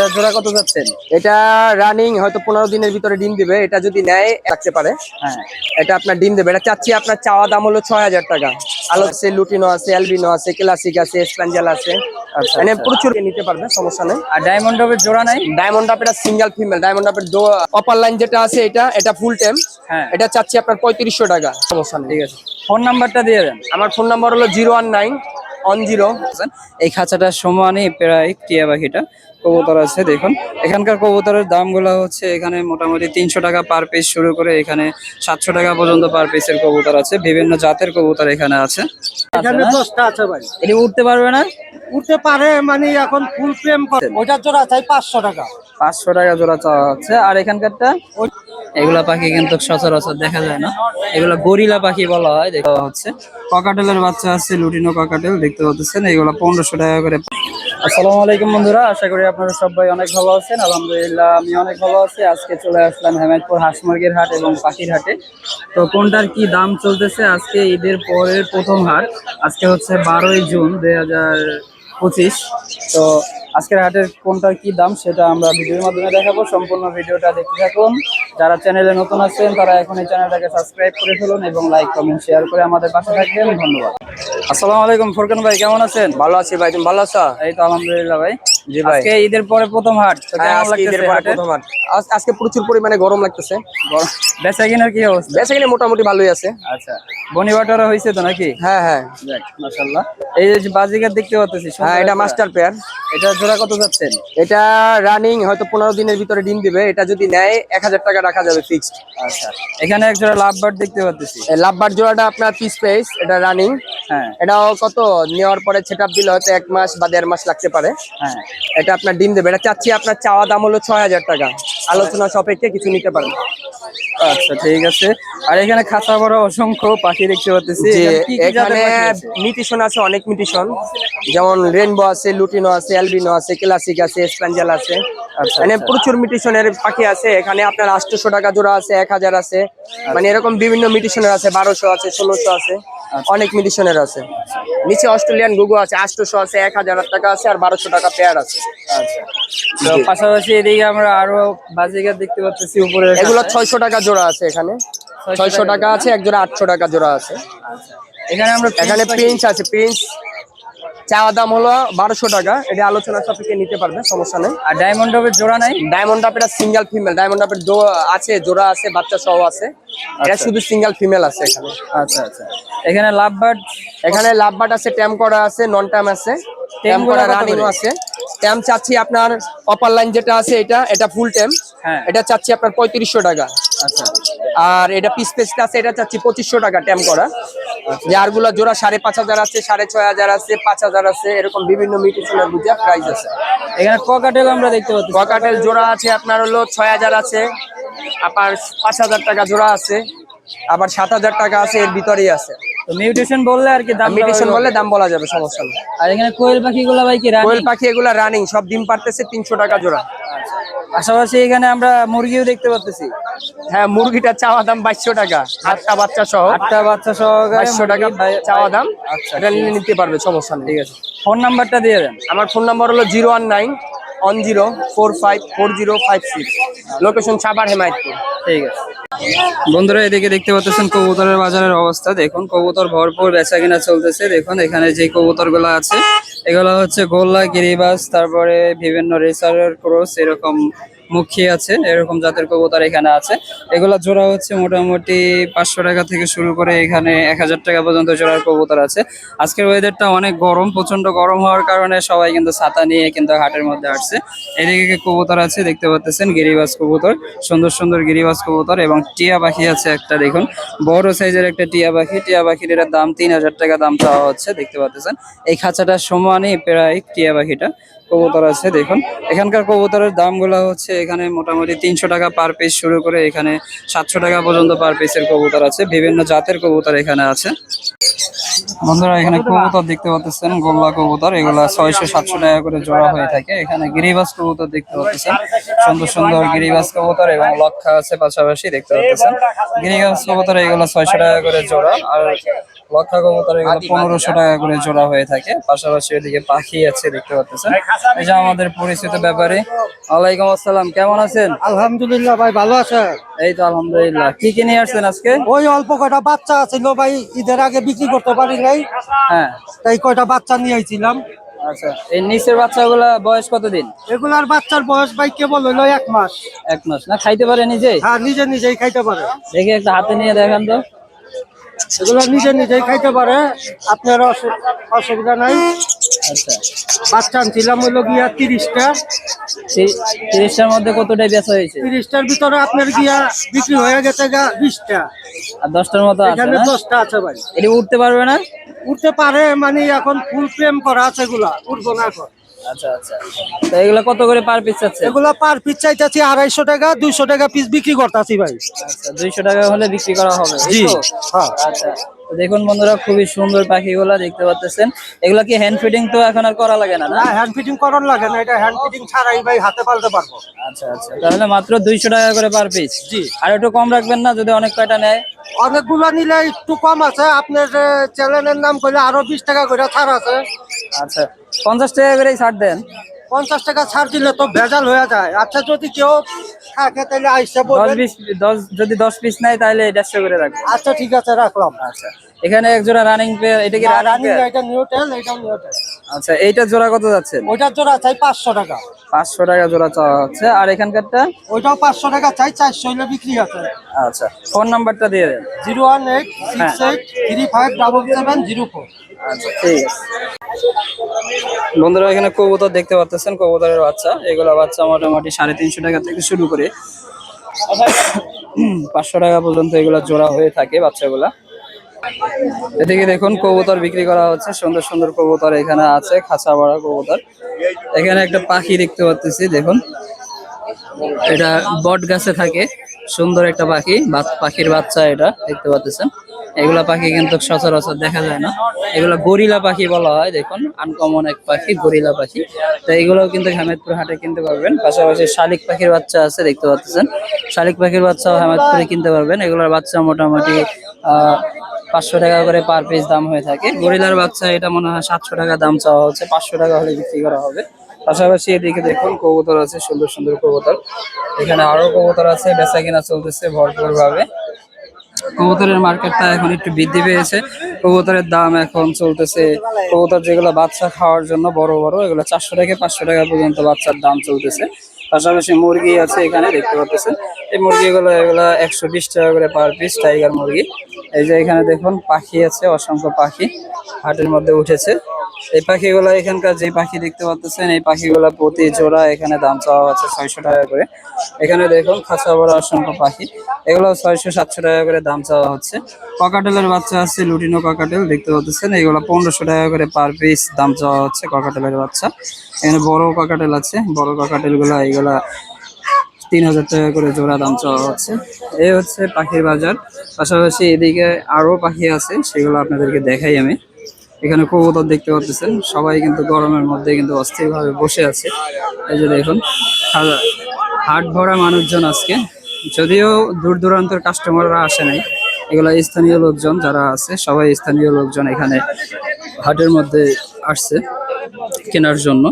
এটা জোড়া কত যাচ্ছেন? এটা রানিং হয়তো পনেরো দিনের ভিতরে ডিম দিবে এটা যদি নেয় রাখতে পারে। হ্যাঁ। এটা আপনার ডিম দেবে। এটা চাচ্ছি আপনার চাওয়া দাম হলো ছয় হাজার টাকা। আলো আছে লুটিনো আছে অ্যালবিনো আছে ক্লাসিক আছে স্প্যাঞ্জেল আছে। আচ্ছা, মানে আচ্ছা। প্রচুর নিতে পারবে সমস্যা নেই। আর ডায়মন্ড ডবের জোড়া নাই? ডায়মন্ড আপ এটা সিঙ্গেল ফিমেল ডায়মন্ড আপের অপার লাইন যেটা আছে এটা এটা ফুল টাইম হ্যাঁ। এটা চাচ্ছি আপনার পঁয়ত্রিশশো টাকা সমস্যা নেই। ঠিক আছে। ফোন নাম্বারটা দিয়ে দেন। আমার ফোন নাম্বার হলো zero one nine one zero এই খাঁচাটার সমানই প্রায় টিয়া পাখিটা। কবুতর আছে দেখুন। এখানকার কবুতরের দামগুলো হচ্ছে এখানে মোটামুটি তিনশো টাকা পার পিস শুরু করে এখানে সাতশো টাকা পর্যন্ত পার পিসের কবুতর আছে। বিভিন্ন জাতের কবুতর এখানে আছে। এখানে দশটা আছে ভাই। এটি উঠতে পারবে না? উঠতে পারে মানে এখন ফুল করে। ওইটার জোড়া চাই পাঁচশো টাকা। পাঁচশো টাকা জোড়া চাওয়া হচ্ছে আর এখানকারটা? এগুলা পাখি কিন্তু সচরাচর দেখা যায় না। এগুলা গরিলা পাখি বলা হয় দেখা হচ্ছে। ককাটেলের বাচ্চা আছে, লুটিনো ককাটেল, দেখতে পাচ্ছেন, এগুলা পনেরোশো টাকা করে। আসসালামু আলাইকুম বন্ধুরা, আশা করি আপনারা সবাই অনেক ভালো আছেন। আলহামদুলিল্লাহ, আমি অনেক ভালো আছি। আজকে চলে আসলাম হেমায়তপুর হাঁস মুরগির হাট এবং পাখির হাটে। তো কোনটার কি দাম চলতেছে? আজকে ঈদের পরের প্রথম হাট। আজকে হচ্ছে বারোই জুন দুই হাজার পঁচিশ। তো আজকের হাটের কোনটার কি দাম সেটা আমরা ভিডিওর মাধ্যমে দেখাবো। সম্পূর্ণ ভিডিওটা দেখতে থাকুন। যারা চ্যানেলে নতুন আছেন তারা এখন এই চ্যানেলটাকে সাবস্ক্রাইব করে ফেলুন এবং লাইক কমেন্ট শেয়ার করে আমাদের পাশে থাকবেন। ধন্যবাদ। আসসালামু আলাইকুম ফুরকান ভাই কেমন আছেন? ভালো আছি ভাই তুমি ভালো আছো? এই তো আলহামদুলিল্লাহ ভাই। আজকে ঈদের পরে প্রথম হাট হ্যাঁ, ঈদের পরে প্রথম হাট। আজকে প্রচুর পরিমাণে গরম লাগতেছে। বেচা কিনার কি অবস্থা? বেঁচে কিনে মোটামুটি ভালোই আছে। আচ্ছা। বনি বাটারা হয়েছে তো নাকি? হ্যাঁ হ্যাঁ। যাক মাশাআল্লাহ। এই যে বাজিকার দেখতে পাচ্ছি হ্যাঁ এটা মাস্টার পেয়ার। এটা জোড়া কত যাচ্ছেন? এটা রানিং হয়তো পনেরো দিনের ভিতরে ডিম দিবে এটা যদি নেয় এক হাজার টাকা রাখা যাবে ফিক্সড আচ্ছা এখানে এক জোড়া লাভ বার্ড দেখতে পাচ্ছি। লাভবার জোড়াটা আপনার পিস প্রাইস এটা রানিং হ্যাঁ। এটাও কত? নেওয়ার পরে সেট আপ দিলে হয়তো এক মাস বা দেড় মাস লাগতে পারে। হ্যাঁ। এটা আপনার ডিম দেবে। এটা চাচ্ছি আপনার চাওয়া দাম হলো ছয় হাজার টাকা। আলোচনা সাপেক্ষে কিছু নিতে পারেন। আচ্ছা ঠিক আছে আর এখানে খাঁচা বড় অসংখ্য পাখি দেখতে পাচ্ছি এখানে? মিটিশন আছে অনেক মিটিশন যেমন রেনবো আছে লুটিনো আছে অ্যালবিনো আছে ক্লাসিক আছে স্প্যাঞ্জাল আছে আচ্ছা, মানে আচ্ছা। প্রচুর মিটিশনের পাখি আছে এখানে আপনার আটশোশো টাকা জোড়া আছে এক হাজার আছে মানে এরকম বিভিন্ন মিটিশনের আছে বারোশো আছে ষোলোশো আছে। অনেক মেডিসিনের আছে। নিচে অস্ট্রেলিয়ান গুগু আছে আটশোশো আছে এক হাজার টাকা আছে আর বারোশো টাকা পেয়ার আছে। আচ্ছা। তো পাশাপাশি এদিকে আমরা আরও বাজিকার দেখতে পাচ্ছি উপরে এগুলো ছয়শো টাকা জোড়া আছে এখানে। ছয়শো টাকা আছে এক জোড়া আটশো টাকা জোড়া আছে। এখানে আমরা এখানে প্রিন্স আছে প্রিন্স চাওয়া দাম হলো বারোশো টাকা। এটা আলোচনা সাপেক্ষে নিতে পারবে সমস্যা নেই। আর ডায়মন্ড ডবের জোড়া নাই? ডায়মন্ড আপ এটা সিঙ্গেল ফিমেল ডায়মন্ড দো আছে জোড়া আছে বাচ্চা সহ আছে। এটা আচ্ছা। শুধু সিঙ্গেল ফিমেল আছে এখানে। আচ্ছা আচ্ছা। এখানে লাভ বার্ড এখানে লাভ বাট আছে ট্যাম করা আছে নন ট্যাম আছে ট্যাম করা কত রানিং করে? আছে। ট্যাম চাচ্ছি আপনার অপার লাইন যেটা আছে এটা এটা ফুল ট্যাম হ্যাঁ। এটা চাচ্ছি আপনার পঁয়ত্রিশশো টাকা। আচ্ছা। আর এটা পিস পেসটা আছে এটা চাচ্ছি পঁচিশশো টাকা ট্যাম করা। যে আরগুলা জোড়া সাড়ে পাঁচ হাজার আছে সাড়ে ছয় হাজার আছে পাঁচ হাজার আছে এরকম বিভিন্ন মিউটিশনের বুঝে প্রাইস আছে। এখানে ককাটেল আমরা দেখতে পাচ্ছি। ককাটেল জোড়া আছে আপনার হলো ছয় হাজার আছে আবার পাঁচ হাজার টাকা জোড়া আছে আবার সাত হাজার টাকা আছে এর ভিতরেই আছে। মিউটেশন বললে আর কি দাম মিউটেশন বললে দাম বলা যাবে সমস্যা নেই। আর এখানে কোয়েল পাখিগুলো ভাই কি কোয়েল পাখি এগুলা রানিং সব ডিম পারতেছে তিনশো টাকা জোড়া। পাশাপাশি এখানে আমরা মুরগিও দেখতে পাচ্ছি হ্যাঁ মুরগিটা চাওয়া দাম বাইশশো টাকা। আটটা বাচ্চা সহ। আটটা বাচ্চা সহ বাইশশো টাকা চাওয়া দাম। আচ্ছা। এটা নিয়ে নিতে পারবে সমস্যা নেই। ঠিক আছে। ফোন নাম্বারটা দিয়ে দেন। আমার ফোন নাম্বার হলো zero one nine one zero four five four zero five six. Location Savar Hemayetpur. ঠিক আছে। বন্ধুরা এদিকে দেখতে পাচ্ছেন কবুতরের বাজারের অবস্থা। দেখুন কবুতর ভরপুর বেচা কিনা চলতেছে। দেখুন এখানে যে কবুতরগুলো আছে এগুলো হচ্ছে গোল্লা গিরিবাস তারপরে বিভিন্ন রেসারের ক্রস এরকম মুখী আছে, এরকম জাতের কবুতর এখানে আছে। এগুলা জোড়া হচ্ছে মোটামুটি পাঁচশো টাকা থেকে শুরু করে এখানে এক হাজার টাকা পর্যন্ত জোড়ার কবুতর আছে। আজকের ওয়েদারটা অনেক গরম প্রচণ্ড গরম হওয়ার কারণে সবাই কিন্তু ছাতা নিয়ে কিন্তু হাটের মধ্যে আসছে। এদিকে কবুতর আছে দেখতে পাচ্ছেন গিরিবাস কবুতর, সুন্দর সুন্দর গিরিবাস কবুতর এবং টিয়া পাখি আছে একটা দেখুন। বড় সাইজের একটা টিয়া পাখি, টিয়া পাখির এটার দাম তিন হাজার টাকা দাম চাওয়া হচ্ছে, দেখতে পাচ্ছেন এই খাঁচাটা সমানই প্রায় টিয়া পাখিটা। কবুতর আছে, দেখুন। এখানকার কবুতরের দামগুলো হচ্ছে এখানে মোটামুটি তিনশো টাকা পার পিস শুরু করে এখানে সাতশো টাকা পর্যন্ত পার পিসের কবুতর আছে। বিভিন্ন জাতের কবুতর এখানে আছে। বন্ধুরা, এখানে কবুতর দেখতে পাচ্ছেন, গোল্লা কবুতর। এগুলা ছয়শো, সাতশো টাকা করে জোড়া হয়ে থাকে। এখানে গিরিবাস কবুতর দেখতে পাচ্ছেন। সুন্দর সুন্দর গিরিবাস কবুতর এবং লক্ষা আছে পাশাপাশি দেখতে পাচ্ছেন। গিরিবাস কবুতর এগুলো ছয়শো টাকা করে জোড়া। আর লক্ষা কবুতর এগুলো পনেরোশো টাকা করে জোড়া হয়ে থাকে। পাশাপাশি ওদিকে পাখি আছে দেখতে পাচ্ছেন। এই যে আমাদের পরিচিত ব্যাপারে। ওয়ালাইকুম আসসালাম কেমন আছেন? আলহামদুলিল্লাহ ভাই ভালো আছে এই তো আলহামদুলিল্লাহ। কি কি নিয়ে আসছেন আজকে? ওই অল্প কয়টা বাচ্চা ভাই ঈদের আগে বিক্রি করতে পারি নাই। হ্যাঁ। তাই কয়টা বাচ্চা নিয়ে আইছিলাম। আচ্ছা এই নিচের বাচ্চাগুলা বয়স কতদিন? এগুলার বাচ্চার বয়স ভাই কেবল হইল এক মাস। এক মাস। না খাইতে পারে নিজে হ্যাঁ নিজে নিজেই খাইতে পারে। দেখি একটা হাতে নিয়ে দেখান তো। এগুলো নিজে নিজেই খাইতে পারে আপনার অসু- অসুবিধা নাই। আচ্ছা। বাচ্চা আনছিলাম হইল গিয়া তিরিশটা। তিরিশটার মধ্যে কতটাই বেচা হয়েছে? তিরিশটার ভিতরে আপনার গিয়া বিক্রি হয়ে গেছে গা বিশটা। আর দশটার মতো এখানে দশটা আছে ভাই। এটি উঠতে পারবে না? উঠতে পারে মানে এখন ফুল প্রেম করা আছে এগুলা উঠবো না এখন। আচ্ছা আচ্ছা। তো এগুলা কত করে পার পিস চাচ্ছে এগুলা পার পিস চাইতেছি আড়াইশো টাকা দুইশো টাকা পিস বিক্রি করতেছি ভাই। আচ্ছা দুইশো টাকা হলে বিক্রি করা হবে জি হ্যাঁ। আচ্ছা। দেখুন বন্ধুরা খুবই সুন্দর পাখিগুলা দেখতে পাচ্ছেন। এগুলা কি হ্যান্ড ফিডিং তো এখন আর করা লাগে না না? না হ্যান্ড ফিটিং করার লাগে না এটা হ্যান্ড ফিটিং ছাড়াই ভাই হাতে পালতে পারব। আচ্ছা আচ্ছা তাহলে মাত্র দুইশো টাকা করে পার পিস জি। আর একটু কম রাখবেন না যদি অনেক কয়টা নেয়? অনেকগুলো নিলে একটু কম আছে আপনার চ্যানেলের নাম করলে আরও বিশ টাকা করে ছাড় আছে। আচ্ছা পঞ্চাশ টাকা করেই ছাড় দেন। পঞ্চাশ টাকা ছাড় দিলে তো ভেজাল হয়ে যায়। আচ্ছা যদি কেউ থাকে তাহলে আইসা দশ বলবেন পিস দশ যদি দশ পিস নেয় তাহলে দেড়শো করে রাখবেন আচ্ছা ঠিক আছে রাখলাম। আচ্ছা। এখানে এক জোড়া রানিং পেয়ার এটা কি রানিং রানিং এটা নিউটেল এটা নিউটেল আচ্ছা এইটা জোড়া কত যাচ্ছে? ওইটার জোড়া চাই পাঁচশো টাকা। পাঁচশো টাকা জোড়া চাওয়া হচ্ছে। আর এখানকারটা? ওইটাও পাঁচশো টাকা চাই চারশো হইলে বিক্রি আছে আচ্ছা ফোন নাম্বারটা দিয়ে দেন। Zero one eight six eight three five double seven zero four. আচ্ছা ঠিক আছে। বন্ধুরা, এখানে কবুতর দেখতে পাচ্ছেন কবুতরের বাচ্চা। এগুলো বাচ্চা মোটামুটি সাড়ে তিনশো টাকা থেকে শুরু করে। পাঁচশো টাকা পর্যন্ত এগুলো জোড়া হয়ে থাকে বাচ্চাগুলা। এদিকে দেখুন, কবুতর বিক্রি করা হচ্ছে। সুন্দর সুন্দর কবুতর এখানে আছে, খাঁচা বড়া কবুতর। এখানে একটা পাখি দেখতে পাচ্ছি দেখুন। এটা বট গাছে থাকে, সুন্দর একটা পাখি পাখির বাচ্চা এটা, দেখতে পাচ্ছেন এগুলা পাখি কিন্তু সচরাচর দেখা যায় না। এগুলা গরিলা পাখি বলা হয়, দেখুন আনকমন এক পাখি, গরিলা পাখি। তো এগুলোও কিন্তু হামেদপুর হাটে কিনতে পারবেন। পাশাপাশি শালিক পাখির বাচ্চা আছে, দেখতে পাচ্ছেন। শালিক পাখির বাচ্চাও হামেদপুরে কিনতে পারবেন। এগুলোর বাচ্চা মোটামুটি পাঁচশো টাকা করে পার পিস দাম হয়ে থাকে। গরিলার বাচ্চা এটা মনে হয় সাতশো টাকা দাম চাওয়া হচ্ছে, পাঁচশো টাকা হলে বিক্রি করা হবে। পাশাপাশি এদিকে দেখুন, কবুতর আছে, সুন্দর সুন্দর কবুতর। এখানে আরও কবুতর আছে বেচা কিনা চলতেছে ভরপুর ভাবে কবুতরের মার্কেটটা এখন একটু বৃদ্ধি পেয়েছে। কবুতরের দাম এখন চলতেছে, কবুতর যেগুলো বাচ্চা খাওয়ার জন্য বড় বড়, এগুলো চারশো থেকে পাঁচশো টাকা পর্যন্ত বাচ্চার দাম চলতেছে। পাশাপাশি মুরগি আছে এখানে, দেখতে পাচ্ছেন। এই মুরগিগুলো, এগুলো একশো বিশ টাকা করে পার পিস টাইগার মুরগি। এই যে এখানে দেখুন, পাখি আছে, অসংখ্য পাখি হাটের মধ্যে উঠেছে। এই পাখিগুলো এখানকার যে পাখি দেখতে পাচ্ছেন, এই পাখিগুলো প্রতি জোড়া এখানে দাম চাওয়া আছে ছয়শো টাকা করে। এখানে দেখুন, খাঁচা বড় অসংখ্য পাখি। এগুলো ছয়শো, সাতশো টাকা করে দাম চাওয়া হচ্ছে। ককাটেলের বাচ্চা আছে, লুটিনো ককাটেল, দেখতে পাচ্ছেন? এগুলো পনেরোশো টাকা করে পার পিস দাম চাওয়া হচ্ছে ককাটেলের বাচ্চা। এখানে বড় ককাটেল আছে, বড় ককাটেলগুলা এগুলা তিন হাজার টাকা করে জোড়া দাম চাওয়া হচ্ছে। এই হচ্ছে পাখির বাজার। পাশাপাশি এদিকে আরও পাখি আছে, সেগুলো আপনাদেরকে দেখাই আমি। এখানে কবুতর দেখতে পাচ্ছেন? সবাই কিন্তু গরমের মধ্যে কিন্তু অস্থিরভাবে বসে আছে। এই যে দেখুন হাট ভরা মানুষজন আজকে। যদিও দূর দূরান্তের কাস্টমাররা আসে নাই, এগুলো স্থানীয় লোকজন যারা আছে, সবাই স্থানীয় লোকজন এখানে হাটের মধ্যে আসছে কেনার জন্য।